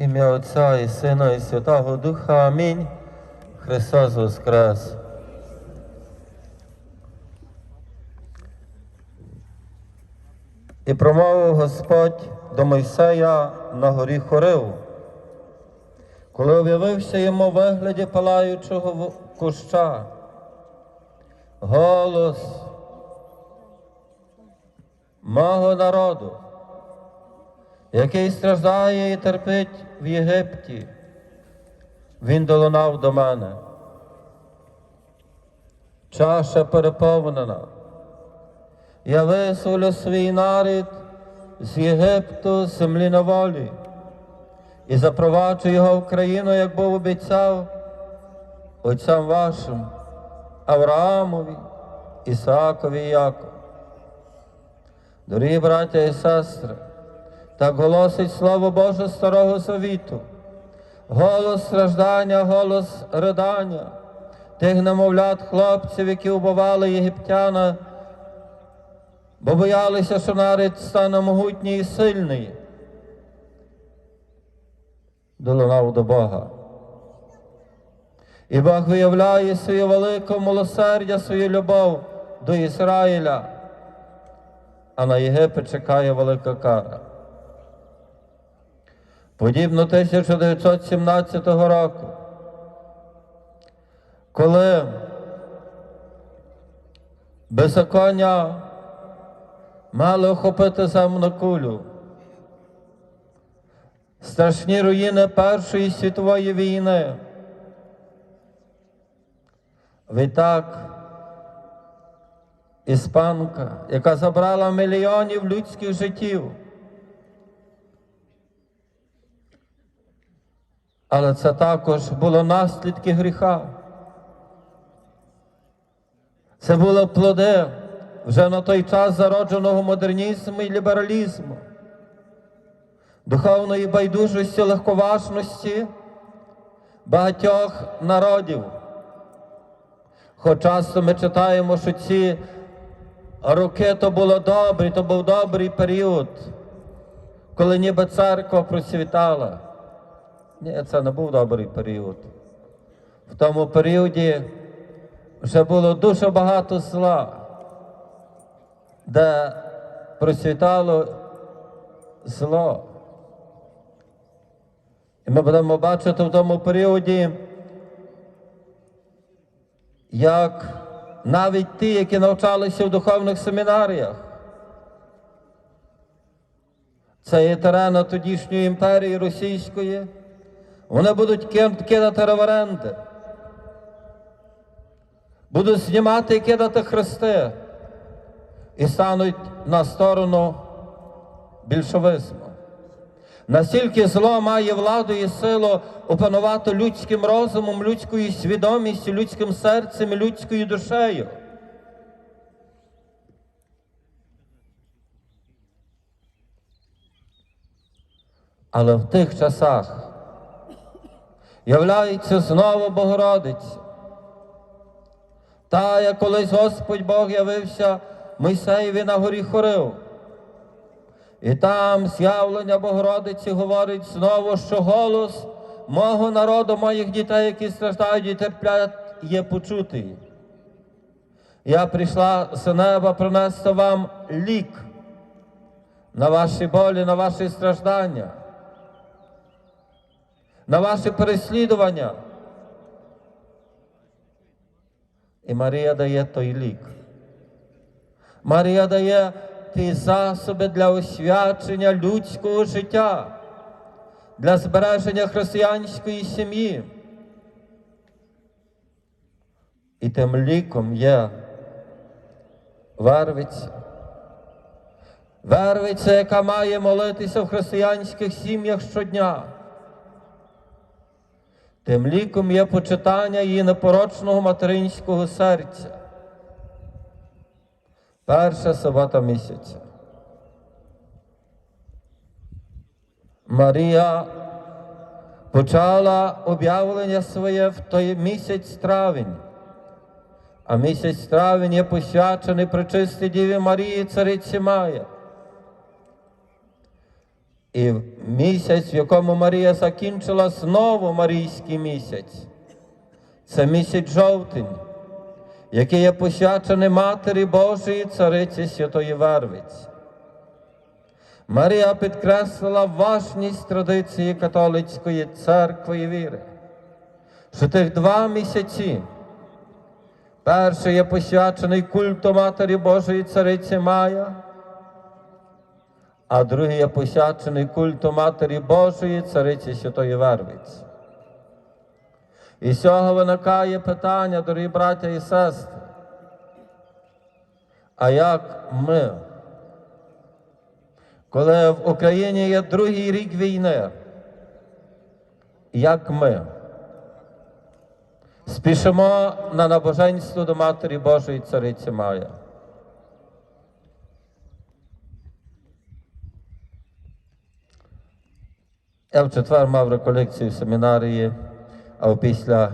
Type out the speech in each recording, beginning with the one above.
Ім'я Отця і Сина, і Святого Духа. Амінь. Христос Воскрес. І промовив Господь до Мойсея на горі Хорив, коли об'явився йому вигляді палаючого куща. Голос мого народу, який страждає і терпить в Єгипті, він долунав до мене. Чаша переповнена. Я визволю свій нарід з Єгипту, землі на волі, і запроваджу його в країну, як Бог обіцяв отцям вашим, Авраамові, Ісаакові і Якову. Дорогі браття і сестри, так голосить Слово Боже Старого Завіту, голос страждання, голос ридання, тих немовлят хлопців, які убивали єгиптяна, бо боялися, що нарід стане могутній і сильний. Долунав до Бога. І Бог виявляє своє велике милосердя, свою любов до Ізраїля, а на Єгипет чекає велика кара. Подібно 1917 року, коли беззаконня мали охопити земну кулю, страшні руїни Першої світової війни. Відтак, іспанка, яка забрала мільйонів людських життів. Але це також було наслідки гріха. Це були плоди вже на той час зародженого модернізму і лібералізму, духовної байдужості, легковажності багатьох народів. Хоч часто ми читаємо, що ці роки то було добрі, то був добрий період, коли ніби церква процвітала. Ні, це не був добрий період. В тому періоді вже було дуже багато зла, де процвітало зло. І ми будемо бачити в тому періоді, як навіть ті, які навчалися в духовних семінаріях, це є терена тодішньої імперії російської, вони будуть кидати реверенди, будуть знімати і кидати хрести і стануть на сторону більшовизму. Настільки зло має владу і силу опанувати людським розумом, людською свідомістю, людським серцем і людською душею. Але в тих часах являється знову Богородиця. Та, як колись Господь Бог явився Мойсеєві на горі Хорив. І там з'явлення Богородиці говорить знову, що голос мого народу, моїх дітей, які страждають і терплять, є почутий. Я прийшла з неба принести вам лік на ваші болі, на ваші страждання, на ваші переслідування. І Марія дає той лік. Марія дає ті засоби для освячення людського життя, для збереження християнської сім'ї. І тим ліком є вервиця. Вервиця, яка має молитися в християнських сім'ях щодня. Тим ліком є почитання її непорочного материнського серця. Перша субота місяця. Марія почала об'явлення своє в той місяць травень. А місяць травень є посвячений Пречистій Діві Марії, Цариці Мая. І місяць, в якому Марія закінчила знову Марійський місяць, це місяць жовтень, який є посвячений Матері Божої Цариці Святої Вервиці. Марія підкреслила важність традиції католицької церкви і віри, що тих два місяці перший є посвячений культу Матері Божої Цариці Мая, а другий є посвячений культу Матері Божої Цариці Святої Вервиці. І з цього виникає питання, дорогі браття і сестри. А як ми, коли в Україні є другий рік війни, як ми спішимо на набоженство до Матері Божої Цариці Мая? Я в четвер мав реколекцію в семінарії, а після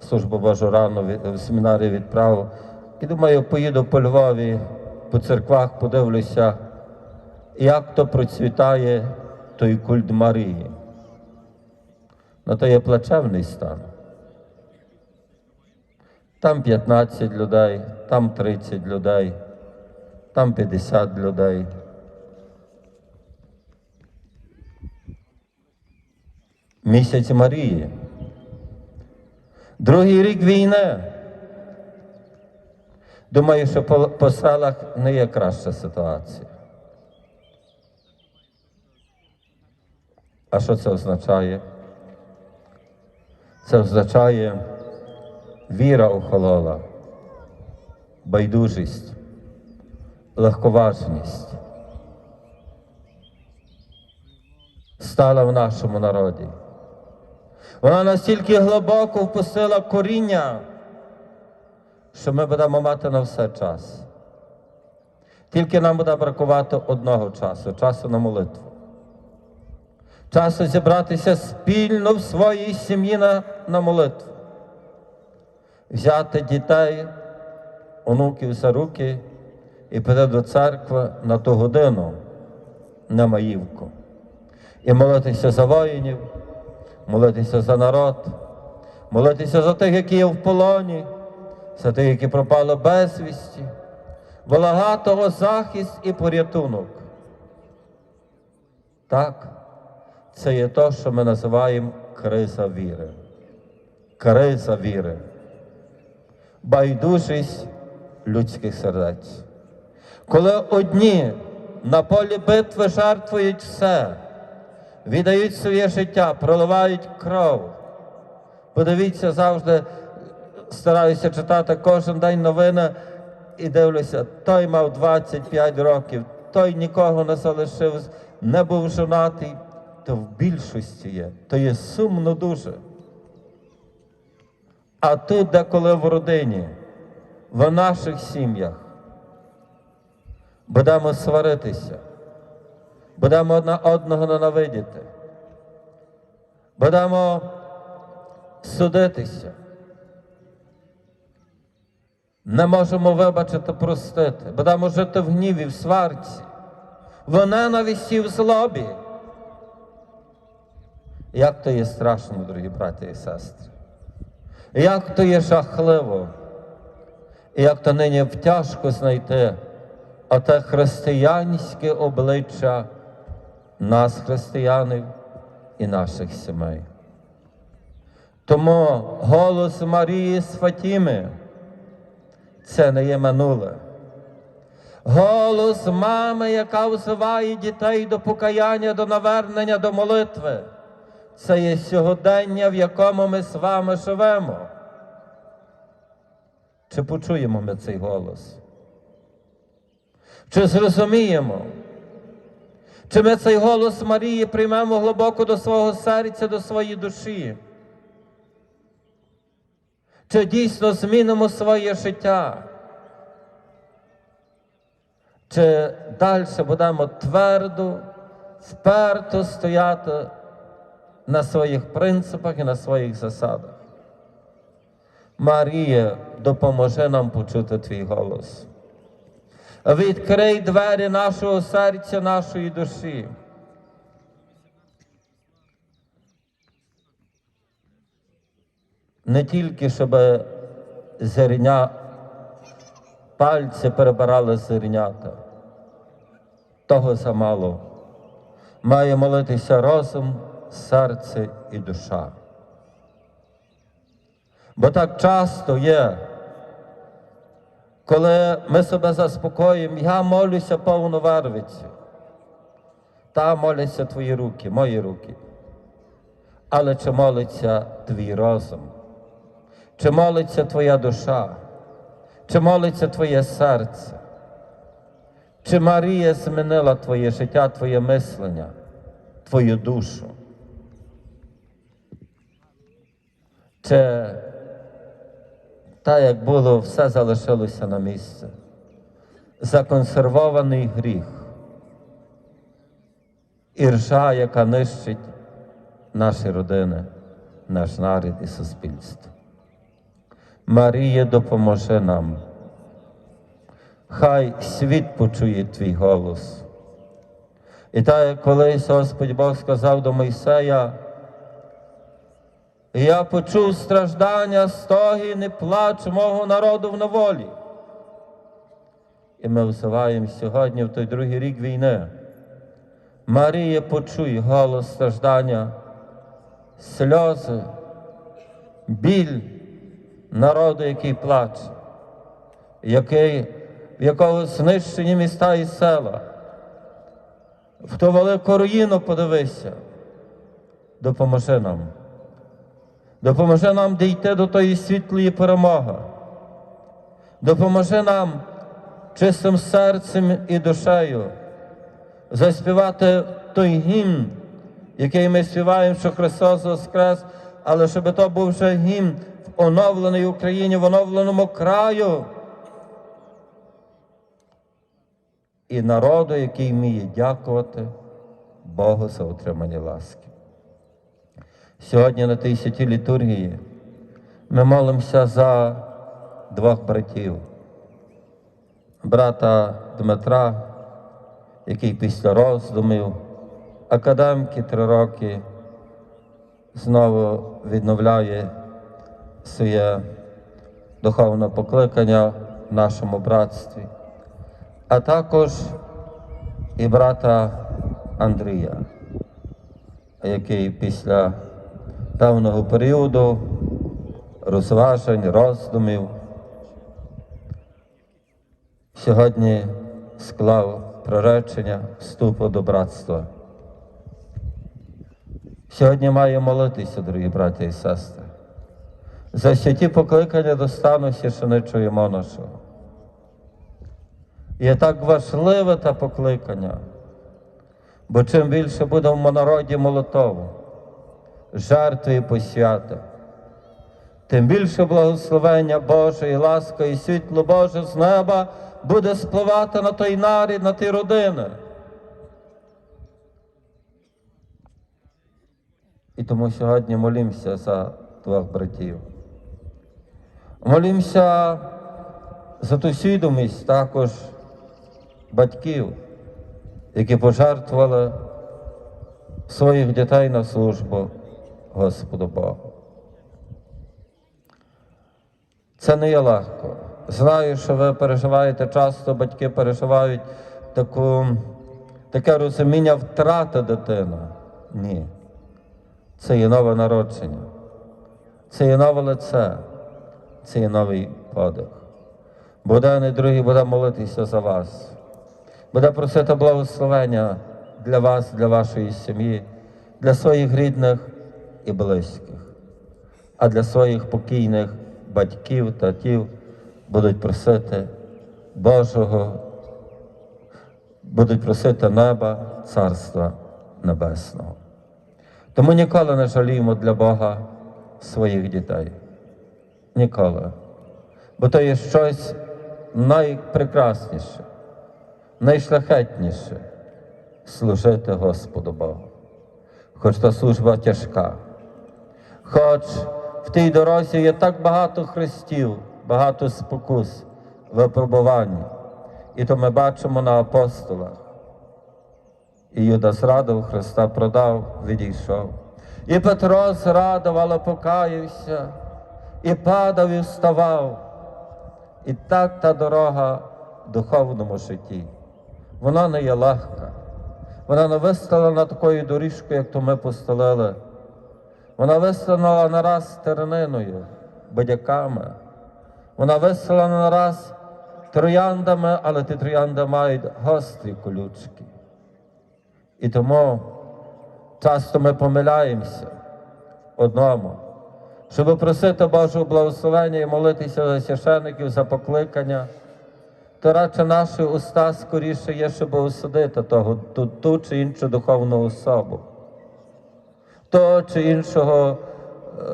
служби Божу рано в семінарії відправив. І думаю, поїду по Львові, по церквах, подивлюся, як то процвітає той культ Марії. Ну, то є плачевний стан. Там 15 людей, там 30 людей, там 50 людей. Місяць Марії. Другий рік війни. Думаю, що по, по селах не є краща ситуація. А що це означає? Це означає віра охолола, байдужість, легковажність стала в нашому народі. Вона настільки глибоко впустила коріння, що ми будемо мати на все час. Тільки нам буде бракувати одного часу часу на молитву. Часу зібратися спільно в своїй сім'ї на, на молитву. Взяти дітей, онуків за руки і піти до церкви на ту годину на маївку. І молитися за воїнів, молитися за народ, молитися за тих, які є в полоні, за тих, які пропали безвісті, благати о захист і порятунок. Так, це є те, що ми називаємо криза віри. Криза віри. Байдужість людських сердець. Коли одні на полі битви жертвують все, віддають своє життя, проливають кров. Подивіться, завжди стараюся читати кожен день новини і дивлюся, той мав 25 років, той нікого не залишив, не був жонатий, то в більшості є, то є сумно дуже. А тут, деколи в родині, в наших сім'ях, будемо сваритися, будемо одна одного ненавидіти, будемо судитися. Не можемо вибачити, простити, будемо жити в гніві, в сварці, в ненависті, в злобі. Як то є страшно, дорогі браті і сестри. Як то є жахливо, і як то нині тяжко знайти оте християнське обличчя нас, християнів, і наших сімей. Тому голос Марії з Фатіми це не є минуле. Голос мами, яка взиває дітей до покаяння, до навернення, до молитви. Це є сьогодення, в якому ми з вами живемо. Чи почуємо ми цей голос? Чи зрозуміємо? Чи ми цей голос Марії приймемо глибоко до свого серця, до своєї душі? Чи дійсно змінимо своє життя? Чи далі будемо твердо, вперто стояти на своїх принципах і на своїх засадах? Марія, допоможи нам почути твій голос. Відкрий двері нашого серця, нашої душі. Не тільки щоб зерня, пальці перебирали зернята, того замало. Має молитися розум, серце і душа. Бо так часто є коли ми себе заспокоїмо, я молюся повну вервиці. Та моляться твої руки, мої руки. Але чи молиться твій розум? Чи молиться твоя душа? Чи молиться твоє серце? Чи Марія змінила твоє життя, твоє мислення, твою душу? Чи так, як було, все залишилося на місці? Законсервований гріх, іржа, яка нищить наші родини, наш народ і суспільство. Марія, допоможи нам. Хай світ почує твій голос. І так, як колись Господь Бог сказав до Мойсея, я почув страждання, стогін і плач мого народу в неволі. І ми взиваємо сьогодні в той другий рік війни. Марія, почуй голос страждання, сльози, біль народу, який плаче, який, в якого знищені міста і села. В ту велику руїну подивися, допоможи нам. Допоможи нам дійти до тої світлої перемоги. Допоможи нам чистим серцем і душею заспівати той гімн, який ми співаємо, що Христос Воскрес, але щоб то був вже гімн в оновленій Україні, в оновленому краю. І народу, який вміє дякувати Богу за отримані ласки. Сьогодні на тій святій літургії ми молимося за двох братів, брата Дмитра, який після роздумів, академки три роки знову відновляє своє духовне покликання в нашому братстві, а також і брата Андрія, який після певного періоду розважень, роздумів сьогодні склав проречення вступу до братства. Сьогодні має молитися, дорогі браті і сестри, за святі покликання до стану священичої монашого. Є так важливе те покликання, бо чим більше буде в народі молитову, жертви і посвяти, тим більше благословення Боже і ласка, і світло Боже з неба буде спливати на той нарід, на ті родини. І тому сьогодні молімося за двох братів. Молімося за ту свідомість також батьків, які пожертвували своїх дітей на службу Господу Богу. Це не є легко. Знаю, що ви переживаєте часто, батьки переживають таку, таке розуміння втрати дитини. Ні. Це є нове народження, це є нове лице, це є новий подих. Буде і другий буде молитися за вас, буде просити благословення для вас, для вашої сім'ї, для своїх рідних і близьких, а для своїх покійних батьків, татів будуть просити Божого, будуть просити неба, Царства Небесного. Тому ніколи не жаліємо для Бога своїх дітей. Ніколи. Бо то є щось найпрекрасніше, найшляхетніше служити Господу Богу. Хоч та служба тяжка, хоч в тій дорозі є так багато хрестів, багато спокус, випробувань. І то ми бачимо на апостолах. І Юда зрадив Христа, продав, відійшов. І Петро зрадив, але покаявся. і падав, і вставав. І так та дорога в духовному житті. Вона не є легка. Вона не виставлена такою доріжкою, як то ми постелили. Вона виставлена нараз терниною, бодяками. Вона виставлена нараз трояндами, але ті троянди мають гострі колючки. І тому часто ми помиляємося одному, щоб просити Божого благословення і молитися за священиків, за покликання, то радше наші уста скоріше є, щоб осудити того, ту, ту чи іншу духовну особу, того чи іншого, е,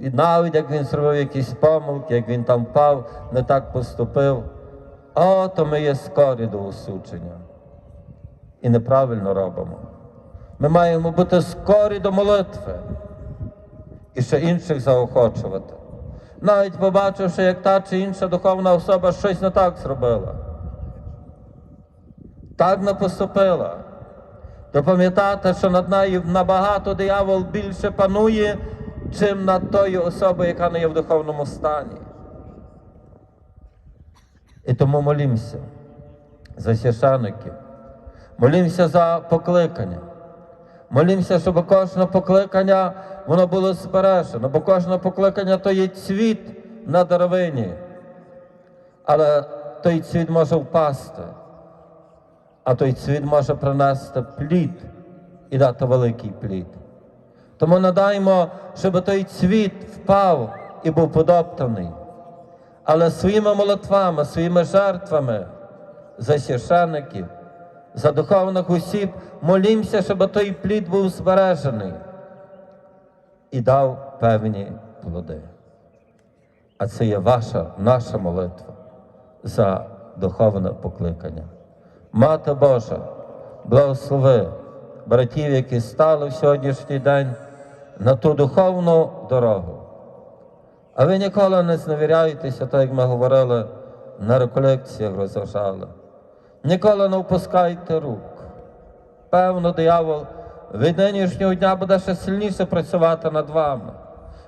і навіть як він зробив якісь помилки, як він там впав, не так поступив, о, то ми є скорі до осудження. І неправильно робимо. Ми маємо бути скорі до молитви. І ще інших заохочувати. Навіть побачивши, як та чи інша духовна особа щось не так зробила, так не поступила, то пам'ятати, що над нею набагато диявол більше панує, чим над тою особою, яка не є в духовному стані. І тому молімося за священиків, молімося за покликання. Молімося, щоб кожне покликання воно було збережено, бо кожне покликання то є цвіт на деревині. Але той цвіт може впасти, а той цвіт може принести плід і дати великий плід. Тому надаймо, щоб той цвіт впав і був подоптаний. Але своїми молитвами, своїми жертвами за священиків, за духовних осіб, молімося, щоб той плід був збережений і дав певні плоди. А це є ваша, наша молитва за духовне покликання. Мати Божа, благослови братів, які стали в сьогоднішній день на ту духовну дорогу. А ви ніколи не зневіряєтеся, так як ми говорили, на реколекціях розважали. Ніколи не впускайте рук. Певно, диявол від нинішнього дня буде ще сильніше працювати над вами.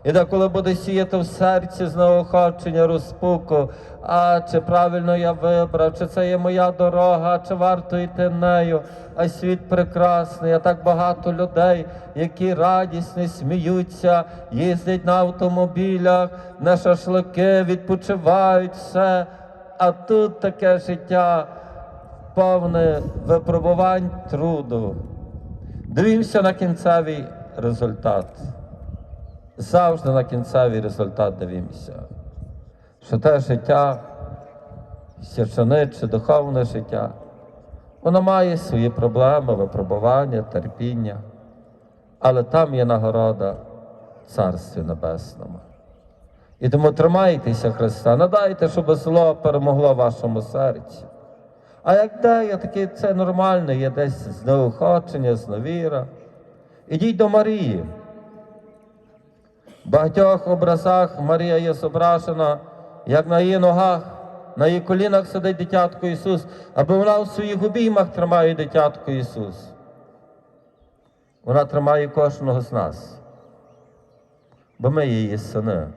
І деколи буде сіяти в серці знеохочення, розпуку, а чи правильно я вибрав, чи це є моя дорога, чи варто йти нею, а світ прекрасний, а так багато людей, які радісні, сміються, їздять на автомобілях, на шашлики, відпочивають все. А тут таке життя повне випробувань труду. Дивімося на кінцевий результат. Завжди на кінцевий результат дивімося. Що те життя, священиче, духовне життя, воно має свої проблеми, випробування, терпіння, але там є нагорода Царстві Небесному. І тому тримайтеся Христа, надайте, щоб зло перемогло вашому серці. А як де є таке, це нормально, є десь знеохочення, зневіра. Ідіть до Марії. В багатьох образах Марія є зображена, як на її ногах, на її колінах сидить дитятко Ісус, аби вона у своїх обіймах тримає дитятко Ісус. Вона тримає кожного з нас, бо ми її сини.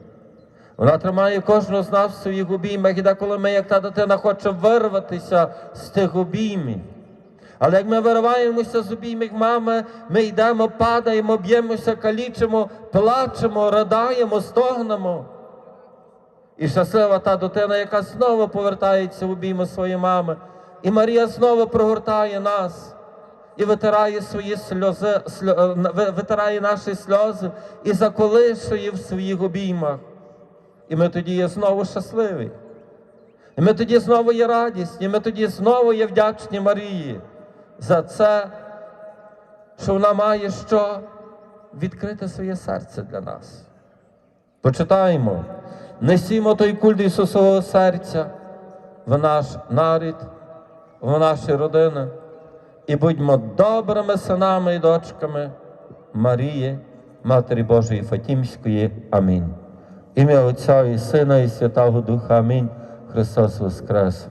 Вона тримає кожного з нас в своїх обіймах, і деколи ми, як та дитина, хоче вирватися з тих обіймів. Але як ми вириваємося з обіймів мами, ми йдемо, падаємо, б'ємося, калічимо, плачемо, радаємо, стогнемо. І щаслива та дитина, яка знову повертається в обійми своєї мами. І Марія знову прогортає нас і витирає свої сльози, сльо, витирає наші сльози і заколишує в своїх обіймах. І ми тоді є знову щасливі. І ми тоді знову є радісні, ми тоді знову є вдячні Марії за це, що вона має що відкрити своє серце для нас. Почитаємо, несімо той культ Ісусового серця в наш нарід, в наші родини і будьмо добрими синами і дочками Марії, Матері Божої Фатімської. Амінь. Ім'я Отця і Сина, і Святого Духа. Амінь. Христос Воскрес!